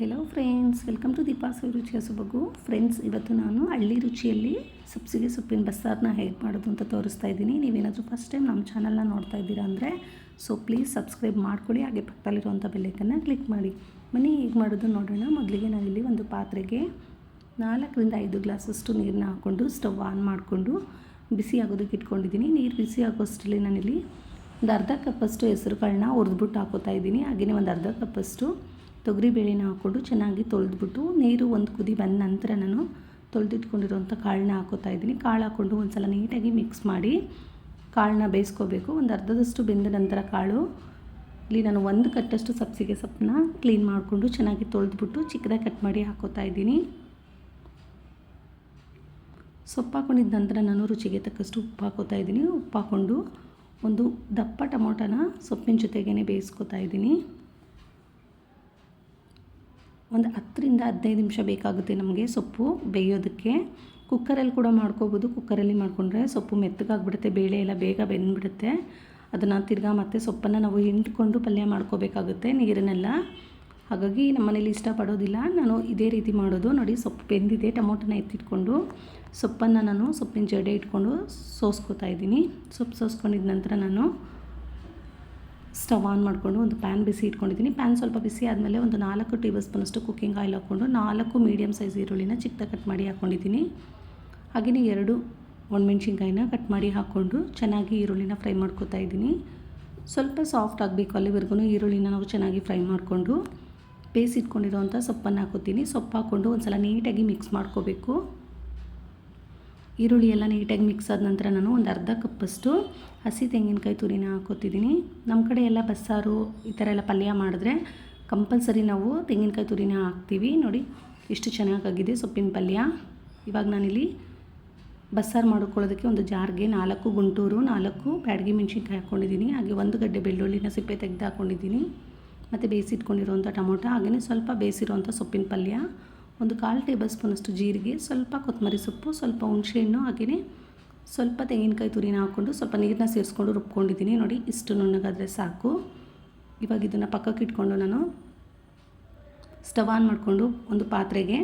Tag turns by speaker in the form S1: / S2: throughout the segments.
S1: Hello friends welcome to Deepa's ರುಚಿಯ ಸೊಬಗು friends ಇವತ್ತು ನಾನು ಹಳ್ಳಿ ರುಚಿಯಲ್ಲಿ ಸಬ್ಸಿಗೆ ಸೊಪ್ಪಿನ ಬಸ್ಸಾರನ್ನ ಹೇಗೆ ಮಾಡೋದು ಅಂತ ತೋರಿಸ್ತಾ ಇದ್ದೀನಿ. ನೀವೇನಾದರೂ ಫಸ್ಟ್ ಟೈಮ್ ನಮ್ಮ ಚಾನಲ್ನ ನೋಡ್ತಾ ಇದ್ದೀರಾ ಅಂದರೆ ಸೊ ಪ್ಲೀಸ್ ಸಬ್ಸ್ಕ್ರೈಬ್ ಮಾಡ್ಕೊಳ್ಳಿ. ಹಾಗೆ ಪಕ್ಕದಲ್ಲಿರುವಂಥ ಬೆಲ್ಲೈಕನ್ನು ಕ್ಲಿಕ್ ಮಾಡಿ. ಮನೆ ಹೇಗೆ ಮಾಡೋದು ನೋಡೋಣ. ಮೊದಲಿಗೆ ನಾನಿಲ್ಲಿ ಒಂದು ಪಾತ್ರೆಗೆ ನಾಲ್ಕರಿಂದ ಐದು ಗ್ಲಾಸಷ್ಟು ನೀರನ್ನ ಹಾಕ್ಕೊಂಡು ಸ್ಟವ್ ಆನ್ ಮಾಡಿಕೊಂಡು ಬಿಸಿ ಆಗೋದಕ್ಕೆ ಇಟ್ಕೊಂಡಿದ್ದೀನಿ. ನೀರು ಬಿಸಿ ಆಗೋಷ್ಟರಲ್ಲಿ ನಾನಿಲ್ಲಿ ಒಂದು ಅರ್ಧ ಕಪ್ಪಷ್ಟು ಹೆಸರುಗಳನ್ನ ಹುರಿದ್ಬಿಟ್ಟು ಹಾಕೋತಾ ಇದ್ದೀನಿ. ಹಾಗೆಯೇ ಒಂದು ಅರ್ಧ ಕಪ್ಪಷ್ಟು ತೊಗರಿಬೇಳೆನ ಹಾಕ್ಕೊಂಡು ಚೆನ್ನಾಗಿ ತೊಳೆದ್ಬಿಟ್ಟು ನೀರು ಒಂದು ಕುದಿ ಬಂದ ನಂತರ ನಾನು ತೊಳೆದಿಟ್ಕೊಂಡಿರೋಂಥ ಕಾಳನ್ನ ಹಾಕೋತಾ ಇದ್ದೀನಿ. ಕಾಳು ಹಾಕ್ಕೊಂಡು ಒಂದು ಸಲ ನೀಟಾಗಿ ಮಿಕ್ಸ್ ಮಾಡಿ ಕಾಳನ್ನ ಬೇಯಿಸ್ಕೋಬೇಕು. ಒಂದು ಅರ್ಧದಷ್ಟು ಬೆಂದ ನಂತರ ಕಾಳು. ಇಲ್ಲಿ ನಾನು ಒಂದು ಕಟ್ಟಷ್ಟು ಸಬ್ಸಿಗೆ ಸೊಪ್ಪನ್ನ ಕ್ಲೀನ್ ಮಾಡಿಕೊಂಡು ಚೆನ್ನಾಗಿ ತೊಳೆದ್ಬಿಟ್ಟು ಚಿಕ್ಕದಾಗಿ ಕಟ್ ಮಾಡಿ ಹಾಕೋತಾ ಇದ್ದೀನಿ. ಸೊಪ್ಪು ಹಾಕೊಂಡಿದ್ದ ನಂತರ ನಾನು ರುಚಿಗೆ ತಕ್ಕಷ್ಟು ಉಪ್ಪು ಹಾಕೋತಾ ಇದ್ದೀನಿ. ಉಪ್ಪು ಹಾಕ್ಕೊಂಡು ಒಂದು ದಪ್ಪ ಟೊಮೊಟೊನ ಸೊಪ್ಪಿನ ಜೊತೆಗೇ ಬೇಯಿಸ್ಕೋತಾ ಇದ್ದೀನಿ. ಒಂದು ಹತ್ತರಿಂದ ಹದಿನೈದು ನಿಮಿಷ ಬೇಕಾಗುತ್ತೆ ನಮಗೆ ಸೊಪ್ಪು ಬೇಯೋದಕ್ಕೆ. ಕುಕ್ಕರಲ್ಲಿ ಕೂಡ ಮಾಡ್ಕೋಬೋದು. ಕುಕ್ಕರಲ್ಲಿ ಮಾಡಿಕೊಂಡ್ರೆ ಸೊಪ್ಪು ಮೆತ್ತಗಾಗ್ಬಿಡುತ್ತೆ, ಬೇಳೆ ಎಲ್ಲ ಬೇಗ ಬೆಂದ್ಬಿಡುತ್ತೆ. ಅದನ್ನು ತಿರ್ಗಾ ಮತ್ತೆ ಸೊಪ್ಪನ್ನು ನಾವು ಹಿಂಡ್ಕೊಂಡು ಪಲ್ಯ ಮಾಡ್ಕೋಬೇಕಾಗುತ್ತೆ ನೀರನ್ನೆಲ್ಲ ಹಾಗಾಗಿ ನಮ್ಮನೇಲಿ ಇಷ್ಟಪಡೋದಿಲ್ಲ. ನಾನು ಇದೇ ರೀತಿ ಮಾಡೋದು. ನೋಡಿ ಸೊಪ್ಪು ಬೆಂದಿದೆ. ಟೊಮೊಟೊನ ಎತ್ತಿಟ್ಕೊಂಡು ಸೊಪ್ಪನ್ನು ನಾನು ಸೊಪ್ಪಿನ ಜಡೆ ಇಟ್ಕೊಂಡು ಸೋಸ್ಕೋತಾ ಇದ್ದೀನಿ. ಸೊಪ್ಪು ಸೋಸ್ಕೊಂಡಿದ್ದ ನಂತರ ನಾನು ಸ್ಟವ್ ಆನ್ ಮಾಡಿಕೊಂಡು ಒಂದು ಪ್ಯಾನ್ ಬಿಸಿ ಇಟ್ಕೊಂಡಿದ್ದೀನಿ. ಪ್ಯಾನ್ ಸ್ವಲ್ಪ ಬಿಸಿ ಆದಮೇಲೆ ಒಂದು ನಾಲ್ಕು ಟೇಬಲ್ ಸ್ಪೂನಷ್ಟು ಕುಕ್ಕಿಂಗ್ ಆಯಿಲ್ ಹಾಕ್ಕೊಂಡು ನಾಲ್ಕು ಮೀಡಿಯಮ್ ಸೈಜ್ ಈರುಳ್ಳಿನ ಚಿಕ್ಕದಾಗಿ ಕಟ್ ಮಾಡಿ ಹಾಕ್ಕೊಂಡಿದ್ದೀನಿ ಹಾಗೆಯೇ ಎರಡು ಒಣಮೆಣ್ಸಿನ್ಕಾಯಿನ ಕಟ್ ಮಾಡಿ ಹಾಕ್ಕೊಂಡು ಚೆನ್ನಾಗಿ ಈರುಳ್ಳಿನ ಫ್ರೈ ಮಾಡ್ಕೊತಾ ಇದ್ದೀನಿ. ಸ್ವಲ್ಪ ಸಾಫ್ಟ್ ಆಗಬೇಕು ಅಲ್ಲಿವರೆಗೂ ಈರುಳ್ಳಿನ ನಾವು ಚೆನ್ನಾಗಿ ಫ್ರೈ ಮಾಡಿಕೊಂಡು. ಬೇಯಿಸಿಟ್ಕೊಂಡಿರೋವಂಥ ಸೊಪ್ಪನ್ನು ಹಾಕೋತೀನಿ ಸೊಪ್ಪು ಹಾಕ್ಕೊಂಡು ಒಂದು ಸಲ ನೀಟಾಗಿ ಮಿಕ್ಸ್ ಮಾಡ್ಕೋಬೇಕು. ಈರುಳ್ಳಿ ಎಲ್ಲ ನೀಟಾಗಿ ಮಿಕ್ಸ್ ಆದ ನಂತರ ನಾನು ಒಂದು ಅರ್ಧ ಕಪ್ಪಷ್ಟು ಹಸಿ ತೆಂಗಿನಕಾಯಿ ತುರಿನ ಹಾಕೋತಿದ್ದೀನಿ. ನಮ್ಮ ಕಡೆ ಎಲ್ಲ ಬಸ್ಸಾರು ಈ ಥರ ಎಲ್ಲ ಪಲ್ಯ ಮಾಡಿದ್ರೆ ಕಂಪಲ್ಸರಿ ನಾವು ತೆಂಗಿನಕಾಯಿ ತುರಿನ ಹಾಕ್ತೀವಿ. ನೋಡಿ, ಎಷ್ಟು ಚೆನ್ನಾಗಾಗಿದೆ ಸೊಪ್ಪಿನ ಪಲ್ಯ. ಇವಾಗ ನಾನಿಲ್ಲಿ ಬಸ್ಸಾರು ಮಾಡ್ಕೊಳ್ಳೋದಕ್ಕೆ ಒಂದು ಜಾರ್ಗೆ ನಾಲ್ಕು ಗುಂಟೂರು, ನಾಲ್ಕು ಬ್ಯಾಡಗಿ ಮೆಣಸಿನ್ಕಾಯಿ ಹಾಕ್ಕೊಂಡಿದ್ದೀನಿ ಹಾಗೆ ಒಂದು ಗಡ್ಡೆ ಬೆಳ್ಳುಳ್ಳಿನ ಸಿಪ್ಪೆ ತೆಗೆದು ಹಾಕ್ಕೊಂಡಿದ್ದೀನಿ ಮತ್ತು ಬೇಯಿಸಿಟ್ಕೊಂಡಿರುವಂಥ ಟೊಮೊಟೊ, ಹಾಗೆಯೇ ಸ್ವಲ್ಪ ಬೇಯಿಸಿರೋಂಥ ಸೊಪ್ಪಿನ ಪಲ್ಯ. ಒಂದು ಕಾಲು ಟೇಬಲ್ ಸ್ಪೂನಷ್ಟು ಜೀರಿಗೆ, ಸ್ವಲ್ಪ ಕೊತ್ತಂಬರಿ ಸೊಪ್ಪು, ಸ್ವಲ್ಪ ಹುಣಸೆಹಣ್ಣು ಹಾಗೆಯೇ ಸ್ವಲ್ಪ ತೆಂಗಿನಕಾಯಿ ತುರಿನ ಹಾಕ್ಕೊಂಡು ಸ್ವಲ್ಪ ನೀರನ್ನ ಸೇರಿಸ್ಕೊಂಡು ರುಬ್ಕೊಂಡಿದ್ದೀನಿ. ನೋಡಿ, ಇಷ್ಟು ನುಣ್ಣಗಾದರೆ ಸಾಕು. ಇವಾಗ ಇದನ್ನು ಪಕ್ಕಕ್ಕೆ ಇಟ್ಕೊಂಡು ನಾನು ಸ್ಟವ್ ಆನ್ ಮಾಡಿಕೊಂಡು ಒಂದು ಪಾತ್ರೆಗೆ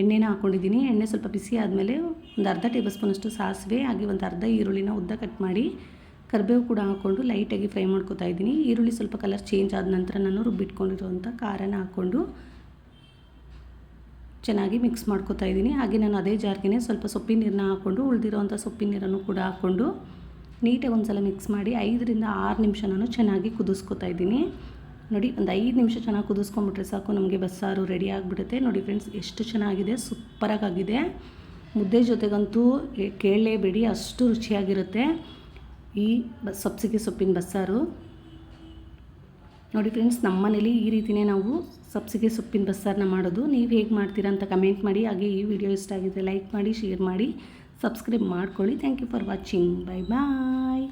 S1: ಎಣ್ಣೆನ ಹಾಕ್ಕೊಂಡಿದ್ದೀನಿ ಎಣ್ಣೆ ಸ್ವಲ್ಪ ಬಿಸಿ ಆದಮೇಲೆ ಒಂದು ಅರ್ಧ ಟೇಬಲ್ ಸ್ಪೂನಷ್ಟು ಸಾಸಿವೆ, ಹಾಗೆ ಒಂದು ಅರ್ಧ ಈರುಳ್ಳಿನ ಉದ್ದ ಕಟ್ ಮಾಡಿ ಕರಿಬೇವು ಕೂಡ ಹಾಕ್ಕೊಂಡು ಲೈಟಾಗಿ ಫ್ರೈ ಮಾಡ್ಕೊತಾ ಇದ್ದೀನಿ. ಈರುಳ್ಳಿ ಸ್ವಲ್ಪ ಕಲರ್ ಚೇಂಜ್ ಆದ ನಂತರ ನಾನು ರುಬ್ಬಿಟ್ಕೊಂಡಿರುವಂಥ ಖಾರನ ಹಾಕ್ಕೊಂಡು ಚೆನ್ನಾಗಿ ಮಿಕ್ಸ್ ಮಾಡ್ಕೋತಾ ಇದ್ದೀನಿ. ಹಾಗೆ ನಾನು ಅದೇ ಜಾರ್ಗೆ ಸ್ವಲ್ಪ ಸೊಪ್ಪಿನ ನೀರನ್ನ ಹಾಕ್ಕೊಂಡು ಉಳಿದಿರೋವಂಥ ಸೊಪ್ಪಿನ ನೀರನ್ನು ಕೂಡ ಹಾಕ್ಕೊಂಡು ನೀಟಾಗಿ ಒಂದು ಸಲ ಮಿಕ್ಸ್ ಮಾಡಿ ಐದರಿಂದ ಆರು ನಿಮಿಷ ನಾನು ಚೆನ್ನಾಗಿ ಕುದಿಸ್ಕೊತಾ ಇದ್ದೀನಿ. ನೋಡಿ, ಒಂದು ಐದು ನಿಮಿಷ ಚೆನ್ನಾಗಿ ಕುದಿಸ್ಕೊಂಬಿಟ್ರೆ ಸಾಕು, ನಮಗೆ ಬಸ್ಸಾರು ರೆಡಿ ಆಗಿಬಿಡುತ್ತೆ. ನೋಡಿ ಫ್ರೆಂಡ್ಸ್ ಎಷ್ಟು ಚೆನ್ನಾಗಿದೆ ಸೂಪರಾಗಿದೆ ಮುದ್ದೆ ಜೊತೆಗಂತೂ ಕೇಳಲೇಬೇಡಿ, ಅಷ್ಟು ರುಚಿಯಾಗಿರುತ್ತೆ ಈ ಸೊಪ್ಸಿಗೆ ಸೊಪ್ಪಿನ ಬಸ್ಸಾರು. ನೋಡಿ ಫ್ರೆಂಡ್ಸ್ ನಮ್ಮ ಮನೇಲಿ ಈ ರೀತಿಯೇ ನಾವು ಸಬ್ಸಿಗೆ ಸೊಪ್ಪಿನ ಬಸ್ಸಾರನ್ನ ಮಾಡೋದು. ನೀವು ಹೇಗೆ ಮಾಡ್ತೀರಾ ಅಂತ ಕಮೆಂಟ್ ಮಾಡಿ. ಹಾಗೆ ಈ ವಿಡಿಯೋ ಇಷ್ಟ ಆಗಿದೆ ಲೈಕ್ ಮಾಡಿ ಶೇರ್ ಮಾಡಿ ಸಬ್ಸ್ಕ್ರೈಬ್ ಮಾಡ್ಕೊಳ್ಳಿ. Thank you for watching bye bye